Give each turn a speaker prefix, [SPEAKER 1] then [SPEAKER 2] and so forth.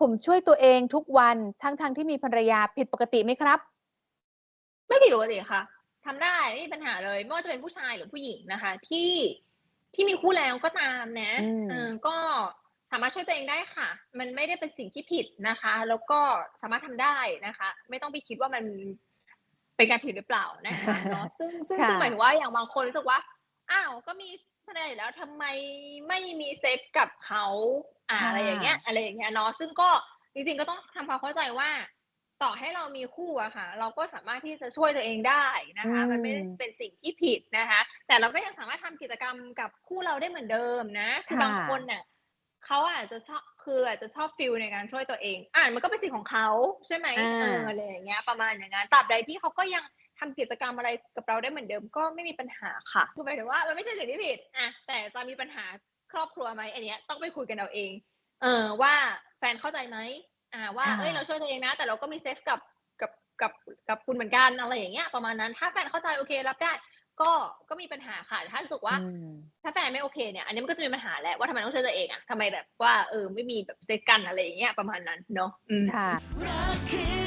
[SPEAKER 1] ผมช่วยตัวเองทุกวันทั้งๆที่มีภรรยาผิดปกติไหมครับ?
[SPEAKER 2] ไม่ผิดปกติค่ะทำได้ไม่มีปัญหาเลยไม่ว่าจะเป็นผู้ชายหรือผู้หญิงนะคะ ที่ที่มีคู่แล้วก็ตามนะ
[SPEAKER 1] อื
[SPEAKER 2] เออ
[SPEAKER 1] ม
[SPEAKER 2] ก็สามารถช่วยตัวเองได้ค่ะ มันไม่ได้เป็นสิ่งที่ผิดนะคะ แล้วก็สามารถทำได้นะคะ ไม่ต้องไปคิดว่ามันเป็นการผิดหรือเปล่านะคะเนาะซึ่งซึ่ง
[SPEAKER 1] ค่
[SPEAKER 2] ซึ่งหมายะถึงว่าอย่างบางคนรู้สึกว่า อ้าวก็มีภรรยาอยู่แล้วทำไมไม่มีเซ็กส์กับเขา อ่า
[SPEAKER 1] ค่
[SPEAKER 2] อะไรอย่างเงี้ยะอะไรอย่างเงี้ยเนาะซึ่งก็จริงๆก็ต้องทำความเข้าใจว่า ต่อให้เรามีคู่อะค่ะ เราก็สามารถที่จะช่วยตัวเองได้นะ
[SPEAKER 1] อื
[SPEAKER 2] คะ มันไม่ได้
[SPEAKER 1] ม
[SPEAKER 2] เป็นสิ่งที่ผิดนะคะ แต่เราก็ยังสามารถทำกิจกรรมกับคู่เราได้เหมือนเดิมนะคื
[SPEAKER 1] ค
[SPEAKER 2] อ่บางคะนน่ะเขาอาจจะชอบคืออาจจะชอบฟีลในการช่วยตัวเองอามันก็เป็นสิทธิ์ของเขาใช่ไหม
[SPEAKER 1] อ
[SPEAKER 2] เออาอะไรอย่างเงี้ย ประมาณอย่างงั้นตราบใดที่เขาก็ยังทำกิจกรรมอะไรกับเราได้เหมือนเดิมก็ไม่มีปัญหาค่ะคือหมายถึงว่ามันไม่ใช่สิ่งที่ผิดอะแต่จะมีปัญหา ครอบครัวไหมอันเนี้ยต้องไปคุยกันเอาเอง เออว่าแฟนเข้าใจไหมอ่าว่า
[SPEAKER 1] ค่
[SPEAKER 2] เฮ้ยเราะช่วยตัวเองนะ แต่เราก็มีเซ็กส์กับกับกับกับคุณเหมือนกันอะไรอย่างเงี้ยประมาณนั้นถ้าแฟนเข้าใจโอเครับได้ ก็ก็มีปัญหาค่ะแต่ถ้ารู้สึก
[SPEAKER 1] อื
[SPEAKER 2] ว่า
[SPEAKER 1] ม
[SPEAKER 2] ถ้าแฟนไม่โอเคเนี่ยอันนี้มันก็จะมีปัญหาแล้วว่าทำไมต้องช่วยตัวเองอะทำไมแบบว่าเออไม่มีแบบเซ็กส์กันอะไรอย่างเงี้ยประมาณนั้นเนาะอืม
[SPEAKER 1] ค่ะ
[SPEAKER 3] รักคืออะไร